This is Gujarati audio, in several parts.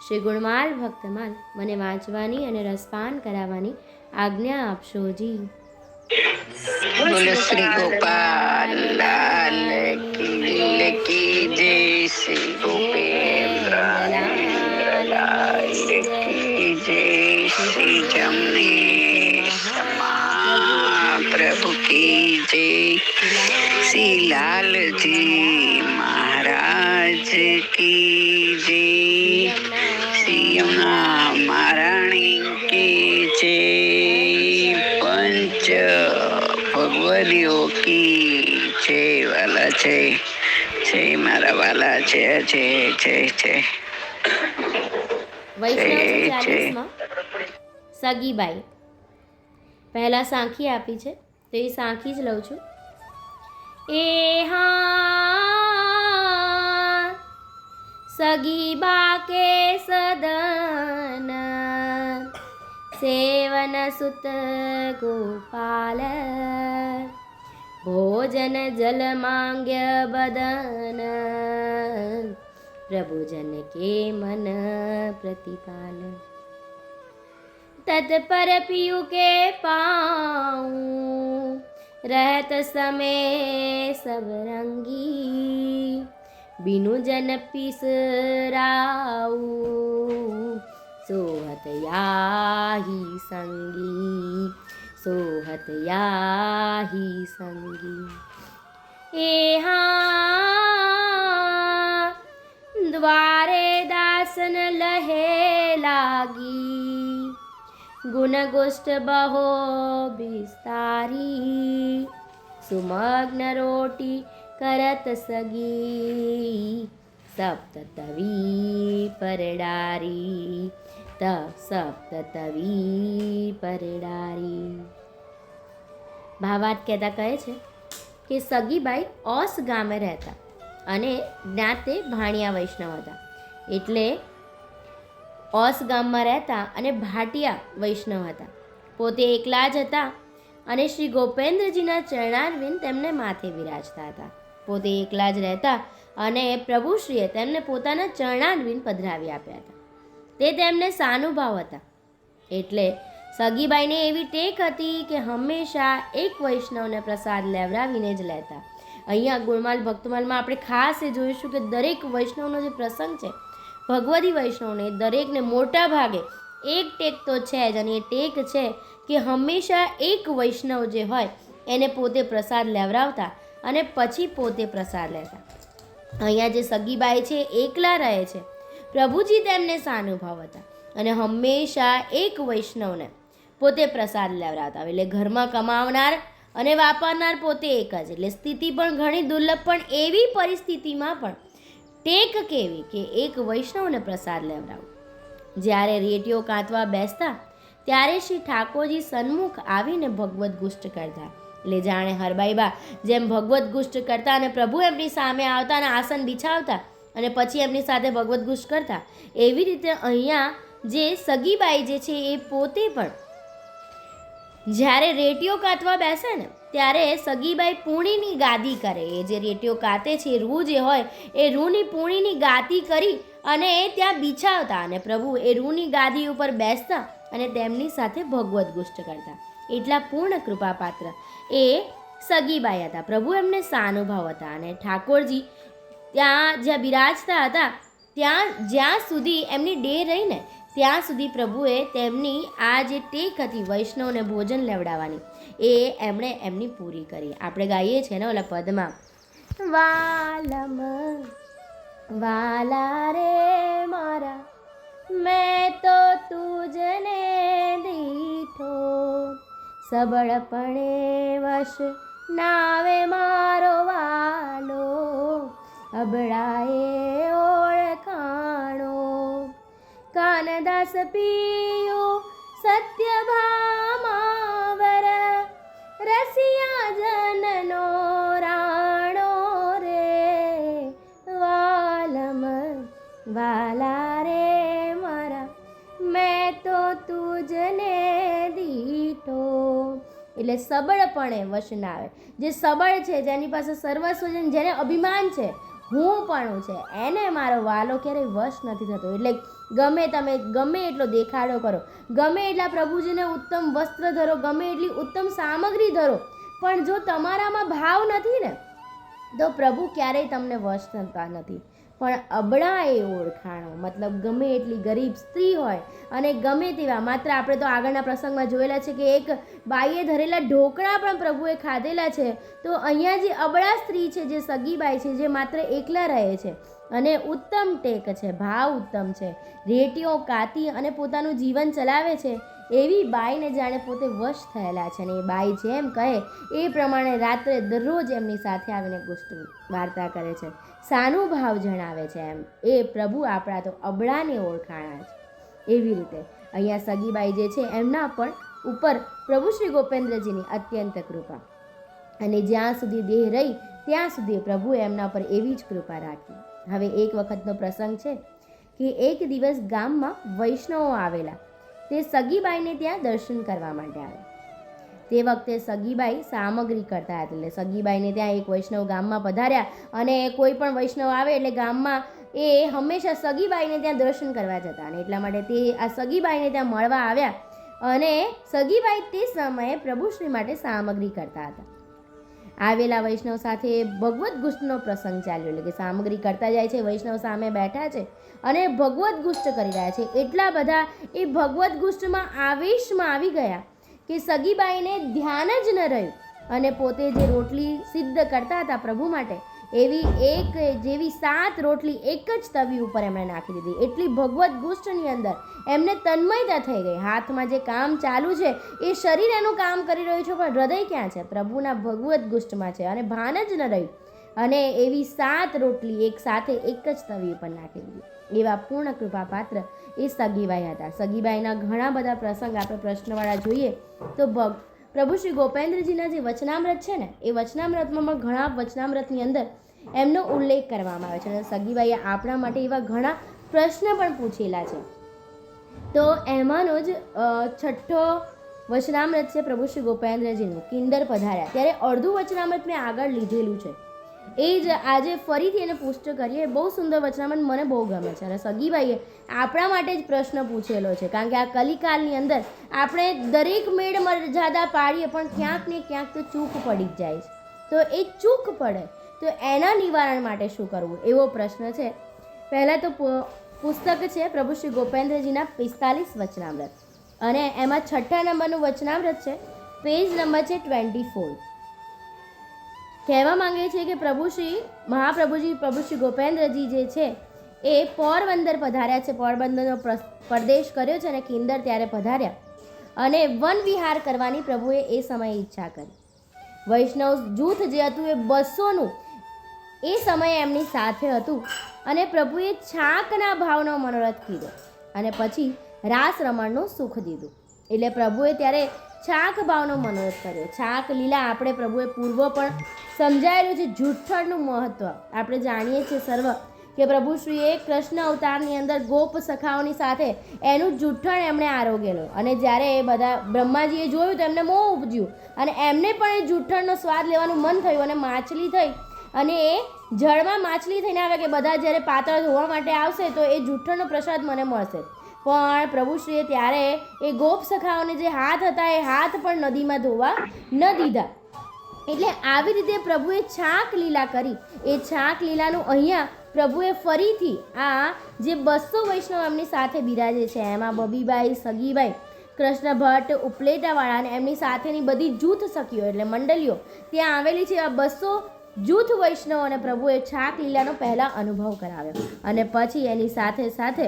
શ્રી ગુણમાલ ભક્તમાલ મને વાંચવાની અને રસપાન કરાવવાની આજ્ઞા આપશો જી. શ્રી ગોપાલ કી જય શ્રી ગોપેન્દ્ર કી જય શ્રી જમનેશ પ્રભુ કી જય શ્રી લાલજી મહારાજ કી પંચ ભગવતીઓ કી છે વાલા છે છે મારા વાલા છે છે છે છે. સગીબાઈ. પહેલા સાંખી આપી છે તો એ સાંખી જ લઉં છું. એ હા સગીબા કે સદન सेवनसुत गोपाल। भोजन जलमाङ्ग्य बदन प्रभुजन के मन प्रतिपाल। तत्पर पियु के पाऊँ। रहत समय सब रंगी। बिनु जन पिसरा सोहत याही संगी सोहत याही संगी. ए द्वारे दासन लहे लागी. गुणगोष्ट बहो विस्तारी सुमग्न रोटी करत सगी. सप्त तवी परडारी. त સપ્ત તવી પરડારી ભાવાત કહેતા કહે છે કે સગીબાઈ ઓસ ગામે રહેતા અને જ્ઞાતે ભાણિયા વૈષ્ણવ હતા. એટલે ઓસ ગામમાં રહેતા અને ભાટિયા વૈષ્ણવ હતા. પોતે એકલા જ હતા અને શ્રી ગોપેન્દ્રજીના ચરણારવિંદ તેમને માથે વિરાજતા હતા. પોતે એકલા જ રહેતા અને પ્રભુશ્રીએ તેમને પોતાના ચરણારવિંદ પધરાવી આપ્યા હતા. તે તેમને સાનુભાવ હતા. એટલે સગીબાઈને એવી ટેક હતી કે હંમેશા એક વૈષ્ણવને પ્રસાદ લેવડાવીને જ લેતા. અહીંયા ગુણમાલ ભક્તમાલમાં આપણે ખાસ એ જોઈશું કે દરેક વૈષ્ણવનો જે પ્રસંગ છે ભગવતી વૈષ્ણવને દરેકને મોટા ભાગે એક ટેક તો છે જ અને એ ટેક છે કે હંમેશા એક વૈષ્ણવ જે હોય એને પોતે પ્રસાદ લેવડાવતા અને પછી પોતે પ્રસાદ લેતા. અહીંયા જે સગીબાઈ છે, એકલા રહે છે પ્રભુજી તેમને સાનુભાવ હતા અને હંમેશા એક વૈષ્ણવને પોતે પ્રસાદ લેવડાવતા એટલે ઘરમાં કમાવનાર અને વાપરનાર પોતે એક જ. એટલે સ્થિતિ પણ ઘણી દુર્લભ, પણ એવી પરિસ્થિતિમાં પણ ટેક કેવી કે એક વૈષ્ણવને પ્રસાદ લેવડાવો. જ્યારે રેડિયો કાંતવા બેસતા, ત્યારે શ્રી ઠાકોરજી સન્મુખ આવીને ભગવદ્ ગુષ્ટ કરતા. એટલે જાણે હરબાઈબા જેમ ભગવદ્ ગુષ્ટ કરતા અને પ્રભુ એમની સામે આવતા અને આસન બિછાવતા અને પછી એમની સાથે ભગવત ગુષ્ટ કરતા. એવી રીતે અહીંયા જે સગીબાઈ જે છે એ પોતે પણ જ્યારે રેટીઓ કાતવા બેસે ને, ત્યારે સગીબાઈ પૂણીની ગાદી કરે. એ જે રેટિયો કાતે છે રૂ જે હોય, એ રૂની પૂણીની ગાદી કરી અને એ ત્યાં બિછાવતા અને પ્રભુ એ રૂની ગાદી ઉપર બેસતા અને તેમની સાથે ભગવત ગુષ્ટ કરતા. એટલા પૂર્ણ કૃપાપાત્ર એ સગીબાઈ હતા. પ્રભુ એમને સાનુભાવ હતા અને ઠાકોરજી ત્યાં જ્યાં બિરાજતા હતા, ત્યાં જ્યાં સુધી એમની ડે રહીને ત્યાં સુધી પ્રભુએ તેમની આ જે ટેક હતી વૈષ્ણવને ભોજન લેવડાવવાની, એ એમણે એમની પૂરી કરી. આપણે ગાઈએ છીએ ને ઓલા પદમાં. વાલમ વાલા રે મારા, મેં તો તુજને દીઠો, સબળપણે વશ, નાવે મારો વાલો. અબડાએ ઓળખાણો. કાનદાસ પિયો સત્યભામાવર, રસિયા જનનો રાણો રે. વાલમ, વાલા રે મારા, મેં તો તુજને દીઠો એટલે સબળપણે વશન આવે. જે સબળ છે, જેની પાસે સર્વસ્વ છે, જેને અભિમાન છે હું પણ છે. એને મારો વાલો ક્યારેય વશ નથી થતો. એટલે ગમે તમે, ગમે એટલો દેખાડો કરો. ગમે એટલા પ્રભુજીને ઉત્તમ વસ્ત્ર ધરો, ગમે એટલી ઉત્તમ સામગ્રી ધરો. પણ જો તમારામાં ભાવ નથી ને તો પ્રભુ ક્યારેય તમને વશ થતા નથી. પણ અબળા એ ઓળખાણો, મતલબ ગમે એટલી ગરીબ સ્ત્રી હોય અને ગમે તેવા, માત્ર આપણે તો આગળના પ્રસંગમાં જોયેલા છે કે એક બાઈએ ધરેલા ઢોકળા પણ પ્રભુએ ખાધેલા છે, તો અહીંયા જે અબળા સ્ત્રી છે, જે સગી બાઈ છે, જે માત્ર એકલા રહે છે અને ઉત્તમ ટેક છે, ભાવ ઉત્તમ છે, રેટીઓ કાતી અને પોતાનું જીવન ચલાવે છે એવી બાઈને જાણે પોતે વશ થયેલા છે અને એ બાઈ જેમ કહે, એ પ્રમાણે રાત્રે દરરોજ એમની સાથે આવીને ગુષ્ટ વાર્તા કરે છે. સાનુભાવ જણાવે છે એમ. એ પ્રભુ આપણા તો અબળાને ઓળખાણા છે. એવી રીતે અહીંયા સગીબાઈ જે છે એમના પણ ઉપર પ્રભુ શ્રી ગોપેન્દ્રજીની અત્યંત કૃપા. અને જ્યાં સુધી દેહ રહી, ત્યાં સુધી પ્રભુએ એમના પર એવી જ કૃપા રાખી. હવે એક વખતનો પ્રસંગ છે કે એક દિવસ ગામમાં વૈષ્ણવો આવેલા. તે સગીબાઈને ત્યાં દર્શન કરવા માટે આવે. તે વખતે સગીબાઈ સામગ્રી કરતા હતા. એટલે સગીબાઈને ત્યાં એક વૈષ્ણવ ગામમાં પધાર્યા અને કોઈ પણ વૈષ્ણવ આવે એટલે ગામમાં એ હંમેશા સગીબાઈને ત્યાં દર્શન કરવા જતા અને એટલા માટે તે આ સગીબાઈને ત્યાં મળવા આવ્યા અને સગીબાઈ તે સમયે પ્રભુશ્રી માટે સામગ્રી કરતા હતા. આવેલા વૈષ્ણવ સાથે ભગવદ્ ગુષ્ટનો પ્રસંગ ચાલ્યો એટલે કે સામગ્રી કરતા જાય છે, વૈષ્ણવ સામે બેઠા છે અને ભગવદ્ ગુષ્ટ કરી રહ્યા છે. એટલા બધા એ ભગવદ્ ગુષ્ટમાં આવેશમાં આવી ગયા કે સગીબાઈને ધ્યાન જ ન રહ્યું અને પોતે જે રોટલી સિદ્ધ કરતા હતા પ્રભુ માટે એવી એક, જેવી સાત રોટલી એક જ તવી ઉપર એમણે નાખી દીધી. એટલી ભગવત ગુષ્ટની અંદર એમને તન્મયતા થઈ ગઈ. હાથમાં જે કામ ચાલુ છે, એ શરીર એનું કામ કરી રહ્યું છે, પણ હૃદય ક્યાં છે? પ્રભુના ભગવત ગુષ્ટમાં છે અને ભાન જ ન રહ્યું. અને એવી સાત રોટલી એક સાથે એક જ તવી ઉપર નાખી દીધી. એવા પૂર્ણ કૃપા પાત્ર એ સગીબાઈ હતા. સગીબાઈના ઘણા બધા પ્રસંગ આપણે પ્રશ્નવાળા જોઈએ, તો ભગ પ્રભુ શ્રી ગોપેન્દ્રજીના જે વચનામૃત છે ને, એ વચનામૃતમાં પણ ઘણા વચનામૃતની અંદર એમનો ઉલ્લેખ કરવામાં આવે છે. અને સગીબાઈએ આપણા માટે એવા ઘણા પ્રશ્ન પણ પૂછેલા છે. તો એમાંનો જ છઠ્ઠો વચનામૃત છે પ્રભુ શ્રી ગોપેન્દ્રજીનું કિંદર પધાર્યા. ત્યારે અડધું વચનામૃત મેં આગળ લીધેલું છે. એ જ આજે ફરીથી એને પુષ્ટ કરીએ. બહુ સુંદર વચનામન મને બહુ ગમે છે. અને સગીભાઈએ આપણા માટે જ પ્રશ્ન પૂછેલો છે. કારણ કે આ કલિકાલની અંદર આપણે દરેક મેળ મર્યાદા પાડીએ પણ ક્યાંક ને ક્યાંક તો ચૂક પડી જ જાય છે. તો એ ચૂક પડે. તો એના નિવારણ માટે શું કરવું? એવો પ્રશ્ન છે. પહેલાં તો પુસ્તક છે પ્રભુ શ્રી ગોપેન્દ્રજીના પિસ્તાલીસ વચનામૃત. અને એમાં છઠ્ઠા નંબરનું વચનામૃત છે. પેજ નંબર છે ટ્વેન્ટી ફોર. કહેવા માંગે છે કે પ્રભુ શ્રી મહાપ્રભુજી, પ્રભુ શ્રી ગોપેન્દ્રજી જે છે, એ પોરબંદર પધાર્યા છે. પોરબંદરનો પ્રદેશ કર્યો છે અને કિંદર ત્યારે પધાર્યા. અને વન વિહાર કરવાની પ્રભુએ એ સમયે ઈચ્છા કરી. વૈષ્ણવ જૂથ જે હતું એ બસોનું, એ સમયે એમની સાથે હતું અને પ્રભુએ છાંકના ભાવનો મનોરથ કીધો અને પછી રાસ રમણનું સુખ દીધું. એટલે પ્રભુએ ત્યારે છાક ભાવનો મનોરથ કર્યો. છાક લીલા આપણે પ્રભુએ પૂર્વ પણ સમજાયેલું છે જૂઠળનું મહત્ત્વ આપણે જાણીએ છીએ સર્વ કે પ્રભુ શ્રીએ કૃષ્ણ અવતારની અંદર ગોપ સખાઓની સાથે એનું જૂઠણ એમણે આરોગેલું. અને જ્યારે એ બધા બ્રહ્માજીએ જોયું તો એમને મોં ઉપજ્યું. અને એમને પણ એ જૂઠણનો સ્વાદ લેવાનું મન થયું અને માછલી થઈ. અને એ જળમાં માછલી થઈને આવે કે બધા જ્યારે પાત્ર ધોવા માટે આવશે તો એ જૂઠણનો પ્રસાદ મને મળશે. પણ પ્રભુશ્રીએ ત્યારે એ ગોપ સખાઓને જે હાથ હતા એ હાથ પણ નદીમાં ધોવા ન દીધા. એટલે આવી રીતે પ્રભુએ છાક લીલા કરી. એ છાક લીલાનું અહીંયા પ્રભુએ ફરીથી આ જે બસો વૈષ્ણવ એમની સાથે બિરાજે છે, એમાં બબીબાઈ, સગીબાઈ, કૃષ્ણ ભટ્ટ ઉપલેટાવાળા અને એમની સાથેની બધી જૂથ સખીઓ એટલે મંડળીઓ ત્યાં આવેલી છે. આ બસો જૂથ વૈષ્ણવ અને પ્રભુએ છાક લીલાનો પહેલાં અનુભવ કરાવ્યો અને પછી એની સાથે સાથે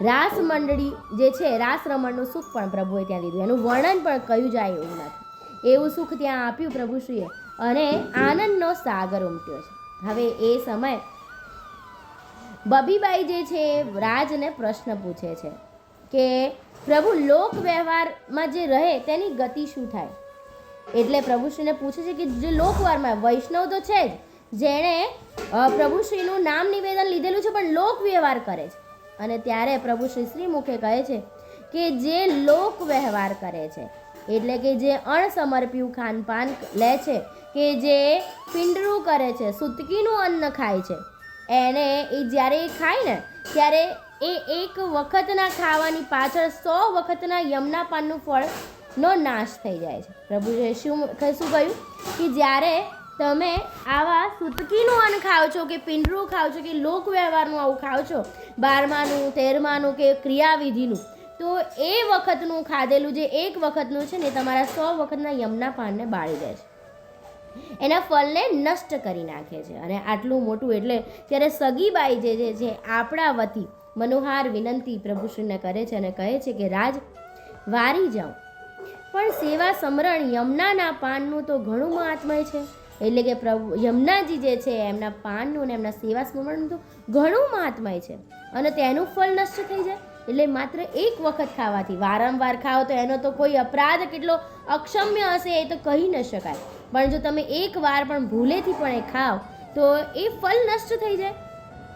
રાસ મંડળી જે છે રાસ રમણનું સુખ પણ પ્રભુએ ત્યાં લીધું. એનું વર્ણન પણ કહ્યું જાય એવું નથી. એવું સુખ ત્યાં આપ્યું પ્રભુશ્રીએ અને આનંદનો સાગર ઉમટ્યો છે. હવે એ સમય બબીબાઈ જે છે, રાજને પ્રશ્ન પૂછે છે કે પ્રભુ લોક વ્યવહારમાં જે રહે તેની ગતિ શું થાય? એટલે પ્રભુશ્રીને પૂછે છે કે જે લોકવારમાં વૈષ્ણવ તો છે જ, જેણે પ્રભુશ્રીનું નામ નિવેદન લીધેલું છે, પણ લોક વ્યવહાર કરે છે. અને ત્યારે પ્રભુ શ્રી શ્રીમુખે કહે છે કે જે લોક વ્યવહાર કરે છે, એટલે કે જે અણસમર્પ્યું ખાનપાન લે છે, કે જે પિંડરું કરે છે, સુતકીનું અન્ન ખાય છે, એને એ જ્યારે એ ખાય ને, ત્યારે એ એક વખતના ખાવાની પાછળ સો વખતના યમના પાનનું ફળનો નાશ થઈ જાય છે. પ્રભુએ શું શું કહ્યું? કે જ્યારે તમે આવા સુતકીનું અન્ન ખાઓ છો કે પિંડરું ખાઓ છો કે લોક વ્યવહારનું આવું ખાઓ છો? બારમાનું, તેરમાનું કે ક્રિયાવિધિનું? તો એ વખતનું ખાધેલું જે એક વખતનું છે ને તમારા સો વખતના યમના પાનને બાળી દે છે. એના ફળને નષ્ટ કરી નાખે છે. અને આટલું મોટું એટલે ત્યારે સગીબાઈ જે જે છે આપણા વતી મનોહાર વિનંતી પ્રભુશ્રીને કરે છે અને કહે છે કે, રાજ, વારી જાઓ પણ સેવા સમરણ યમનાના પાનનું તો ઘણું મહાત્મય છે. એટલે કે પ્રભુ યમુનાજી જે છે, એમના પાનનું અને એમના સેવા સ્મરણનું તો ઘણું મહાત્મય છે. અને તેનું ફળ નષ્ટ થઈ જાય. એટલે માત્ર એક વખત ખાવાથી, વારંવાર ખાઓ તો એનો તો કોઈ અપરાધ કેટલો અક્ષમ્ય હશે એ તો કહી ન શકાય. પણ જો તમે એક વાર પણ ભૂલેથી પણ એ ખાઓ, તો એ ફળ નષ્ટ થઈ જાય.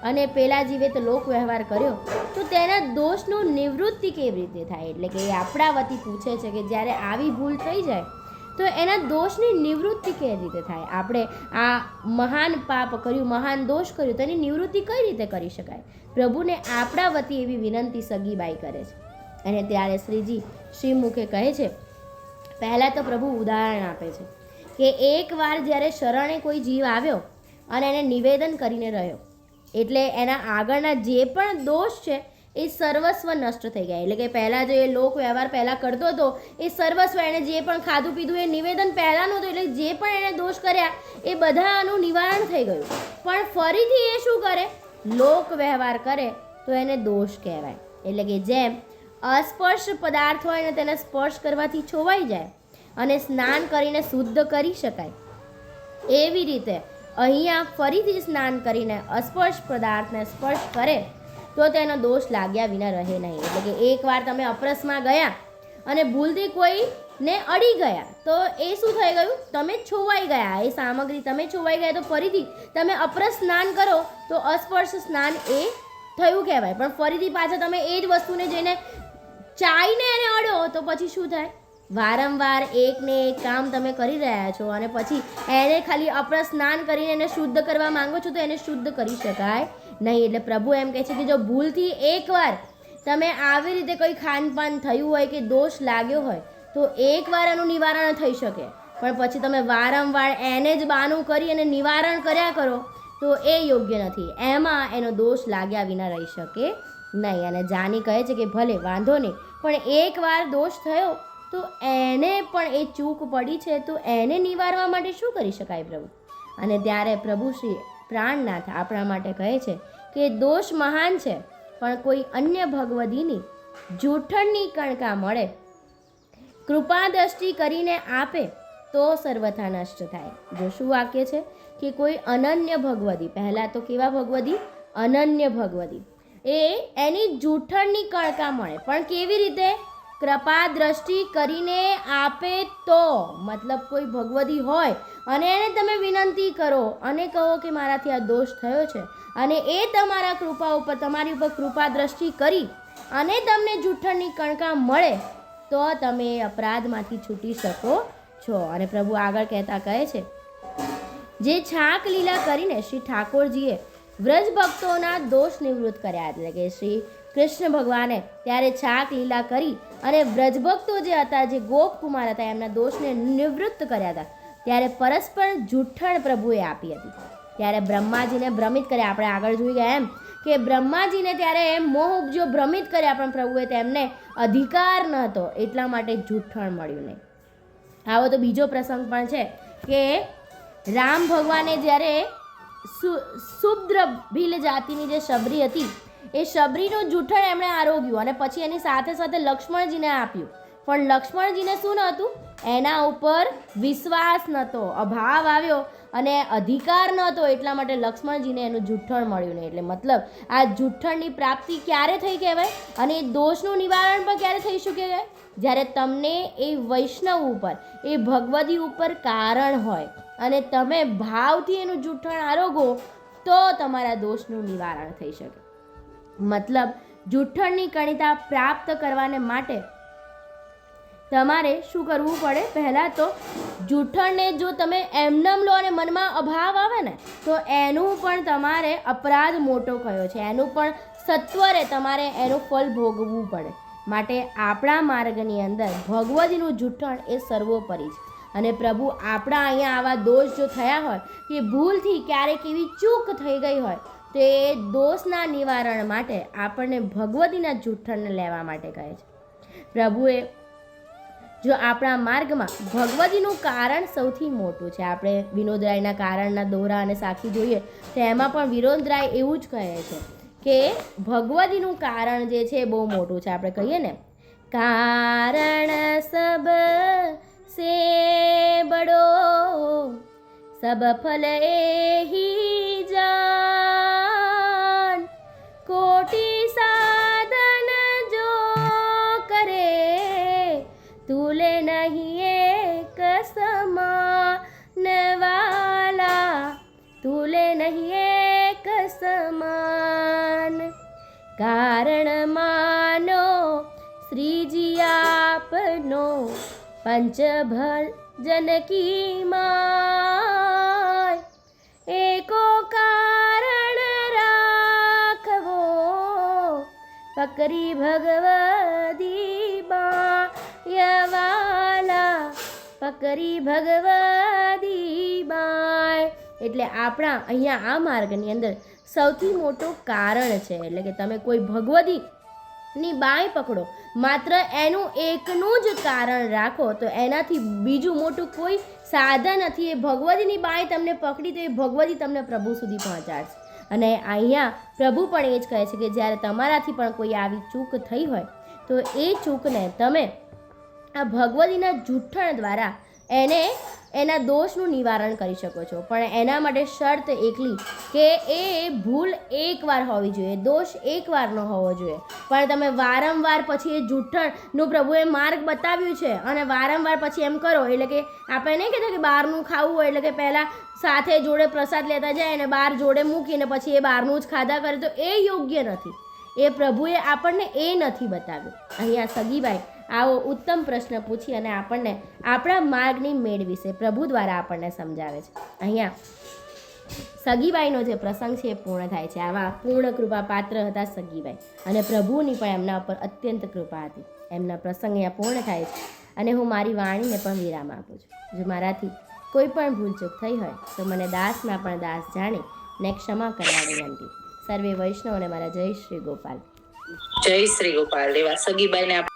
અને પેલા જીવે તો લોક વ્યવહાર કર્યો, તો તેના દોષનું નિવૃત્તિ કેવી રીતે થાય? એટલે કે એ આપણા વતી પૂછે છે કે જ્યારે આવી ભૂલ થઈ જાય તો એના દોષની નિવૃત્તિ કેવી રીતે થાય? આપણે આ મહાન પાપ કર્યું, મહાન દોષ કર્યું, તો એની નિવૃત્તિ કઈ રીતે કરી શકાય? પ્રભુને આપણા વતી એવી વિનંતી સગીબાઈ કરે છે. અને ત્યારે શ્રીજી શ્રીમુખે કહે છે, પહેલાં તો પ્રભુ ઉદાહરણ આપે છે કે એકવાર જ્યારે શરણે કોઈ જીવ આવ્યો અને એને નિવેદન કરીને રહ્યો, એટલે એના આગળના જે પણ દોષ છે એ સર્વસ્વ નષ્ટ થઈ ગયા. એટલે કે પહેલાં જે લોક વ્યવહાર પહેલાં કરતો હતો, એ સર્વસ્વ એણે જે પણ ખાધું પીધું, એ નિવેદન પહેલાંનું હતું એટલે જે પણ એણે દોષ કર્યા, એ બધાનું નિવારણ થઈ ગયું. પણ ફરીથી એ શું કરે? લોક વ્યવહાર કરે, તો એને દોષ કહેવાય. એટલે કે જેમ અસ્પર્શ પદાર્થ હોય ને તેને સ્પર્શ કરવાથી છોવાઈ જાય અને સ્નાન કરીને શુદ્ધ કરી શકાય. એવી રીતે અહીંયા ફરીથી સ્નાન કરીને અસ્પર્શ પદાર્થને સ્પર્શ કરે તો તેનો દોષ લાગ્યા વિના રહે નહીં. એટલે કે એકવાર તમે અપરસમાં ગયા અને ભૂલથી કોઈને અડી ગયા, તો એ શું થઈ ગયું? તમે છોવાઈ ગયા. એ સામગ્રી તમે છોવાઈ ગયા તો ફરીથી તમે અપરસ સ્નાન કરો, તો અસ્પર્શ સ્નાન એ થયું કહેવાય. પણ ફરીથી પાછા તમે એ જ વસ્તુને જઈને ચાઈને એને અડો, તો પછી શું થાય? વારંવાર એક ને એક કામ તમે કરી રહ્યા છો અને પછી એને ખાલી અપરસ સ્નાન કરીને એને શુદ્ધ કરવા માંગો છો તો એને શુદ્ધ કરી શકાય નહીં, એટલે પ્રભુ એમ કહે છે કે જો ભૂલથી એકવાર તમે આવી રીતે કોઈ ખાનપાન થયું હોય કે દોષ લાગ્યો હોય, તો એકવાર એનું નિવારણ થઈ શકે. પણ પછી તમે વારંવાર એને જ બાનું કરી અને નિવારણ કર્યા કરો, તો એ યોગ્ય નથી. એમાં એનો દોષ લાગ્યા વિના રહી શકે નહીં. અને જાની કહે છે કે ભલે, વાંધો નહીં, પણ એકવાર દોષ થયો, તો એને પણ એ ચૂક પડી છે, તો એને નિવારવા માટે શું કરી શકાય પ્રભુ? અને ત્યારે પ્રભુ શ્રી પ્રાણનાથ આપણા માટે કહે છે કે દોષ મહાન છે, પણ કોઈ અન્ય ભગવદીની જૂઠણની કણકા મળે. કૃપા દ્રષ્ટિ કરીને આપે તો સર્વથા નષ્ટ થાય. જો શું વાક્ય છે કે કોઈ અનન્ય ભગવદી, પહેલાં તો કેવા ભગવદી? અનન્ય ભગવદી. એ એની જૂઠણની કણકા મળે. પણ કેવી રીતે? કૃપા દ્રષ્ટિ કરીને આપે તો. મતલબ કોઈ ભગવદી હોય અને એને તમે વિનંતી કરો અને કહો કે મારાથી આ દોષ થયો છે અને એ તમારા કૃપા ઉપર, તમારી ઉપર કૃપા દ્રષ્ટિ કરી અને તમને જૂઠણની કણકા મળે, તો તમે અપરાધમાંથી છૂટી શકો છો. અને પ્રભુ આગળ કહેતા કહે છે, જે છાક લીલા કરીને શ્રી ઠાકોરજીએ વ્રજ ભક્તોના દોષ નિવૃત્ત કર્યા. એટલે કે શ્રી કૃષ્ણ ભગવાને ત્યારે છાક લીલા કરી અને વ્રજભક્તો જે હતા, જે ગોપકુમાર હતા, એમના દોષને નિવૃત્ત કર્યા હતા. ત્યારે પરસ્પર જૂઠણ પ્રભુએ આપી હતી. ત્યારે બ્રહ્માજીને ભ્રમિત કર્યા. આપણે આગળ જોઈ ગયા એમ કે બ્રહ્માજીને ત્યારે એમ મોહ ઉપજો ભ્રમિત કર્યા, પણ પ્રભુએ તેમને અધિકાર ન હતો. એટલા માટે જૂઠણ મળ્યું નહીં. આવો તો બીજો પ્રસંગ પણ છે કે રામ ભગવાને જ્યારે સુ- શુદ્ર ભીલ જાતિની જે શબરી હતી એ શબરીનું જૂઠણ એમણે આરોગ્યું અને પછી એની સાથે સાથે લક્ષ્મણજીને આપ્યું. પણ લક્ષ્મણજીને શું નહોતું? એના ઉપર વિશ્વાસ નહોતો, અભાવ આવ્યો અને અધિકાર નહોતો એટલા માટે લક્ષ્મણજીને એનું જૂઠણ મળ્યું નહીં. એટલે મતલબ આ જૂઠણની પ્રાપ્તિ ક્યારે થઈ કહેવાય? અને એ દોષનું નિવારણ પણ ક્યારે થઈ શકે જ્યારે તમને એ વૈષ્ણવ ઉપર, એ ભગવદી ઉપર કારણ હોય અને તમે ભાવથી એનું જૂઠણ આરોગો, તો તમારા દોષનું નિવારણ થઈ શકે. મતલબ જૂઠ્ઠણની કણિતા પ્રાપ્ત કરવાને માટે તમારે શું કરવું પડે? પહેલાં તો જુઠ્ઠણને જો તમે એમનેમ લો અને મનમાં અભાવ આવે ને, તો એનું પણ તમારે અપરાધ મોટો કયો છે. એનું પણ સત્વરે તમારે એનું ફળ ભોગવવું પડે. માટે આપણા માર્ગની અંદર ભગવતીનું જુઠ્ઠણ એ સર્વોપરી છે. અને પ્રભુ, આપણા અહીંયા આવા દોષ જો થયા હોય કે ભૂલથી ક્યારેક એવી ચૂક થઈ ગઈ હોય તો દોષના નિવારણ માટે આપણને ભગવતીના જુઠ્ઠણને લેવા માટે કહે છે. પ્રભુએ જો આપણા માર્ગમાં ભગવતીનું કારણ સૌથી મોટું છે, આપણે વિનોદરાયના કારણના દોરા અને સાખી જોઈએ, તો એમાં પણ વિનોદરાય એવું જ કહે છે કે ભગવતીનું કારણ જે છે બહુ મોટું છે. આપણે કહીએ ને, કારણ સબ સે બડો, સબ ફલ એહી કોટી સાધન જો કરે તુલે નહીં એક સમાન વાલા તુલે નહીં એક સમાન કારણ માનો શ્રીજી આપનો પંચભજન કી માય પકરી ભગવદી બાયવાલા પકરી ભગવદી બાય એટલે આપણા અહીંયા આ માર્ગની અંદર સૌથી મોટું કારણ છે, એટલે કે તમે કોઈ ભગવદી ની બાય પકડો, માત્ર એનું એકનું જ કારણ રાખો, તો એનાથી બીજું મોટું કોઈ સાધન નથી. એ ભગવતીની બાય તમને પકડી, તો એ ભગવતી તમને પ્રભુ સુધી પહોંચાડશે. અને અહીંયા પ્રભુ પણ એ જ કહે છે કે જ્યારે તમારાથી પણ કોઈ આવી ચૂક થઈ હોય, તો એ ચૂકને તમે આ ભગવતીના જૂઠણ દ્વારા એને એના દોષનું નિવારણ કરી શકો છો. પણ એના માટે શરત એકલી કે એ ભૂલ એકવાર હોવી જોઈએ, દોષ એકવારનો હોવો જોઈએ. પણ તમે વારંવાર પછી એ જૂઠણનું પ્રભુએ માર્ગ બતાવ્યું છે અને વારંવાર પછી એમ કરો, એટલે કે આપણે નહીં કહેતા કે બહારનું ખાવું હોય, એટલે કે પહેલાં સાથે જોડે પ્રસાદ લેતા જાય અને બહાર જોડે મૂકીને પછી એ બહારનું જ ખાધા કરે, તો એ યોગ્ય નથી. એ પ્રભુએ આપણને એ નથી બતાવ્યું. અહીંયા સગીબાઈ આવો ઉત્તમ પ્રશ્ન પૂછી અને આપણને આપણા માર્ગની મેળ વિશે પ્રભુ દ્વારા આપણને સમજાવે છે. અહીંયા સગીબાઈનો જે પ્રસંગ છે એ પૂર્ણ થાય છે. આવા પૂર્ણ કૃપા પાત્ર હતા સગીબાઈ. અને પ્રભુની પણ એમના ઉપર અત્યંત કૃપા હતી. એમના પ્રસંગ અહીંયા પૂર્ણ થાય છે. અને હું મારી વાણીને પણ વિરામ આપું છું. જો મારાથી કોઈ પણ ભૂલચૂક થઈ હોય, તો મને દાસના પણ દાસ જાણી ને ક્ષમા કરવા વિનંતી. સર્વે વૈષ્ણવ અને મારા જય શ્રી ગોપાલ. જય શ્રી ગોપાલ. એવા સગીબાઈને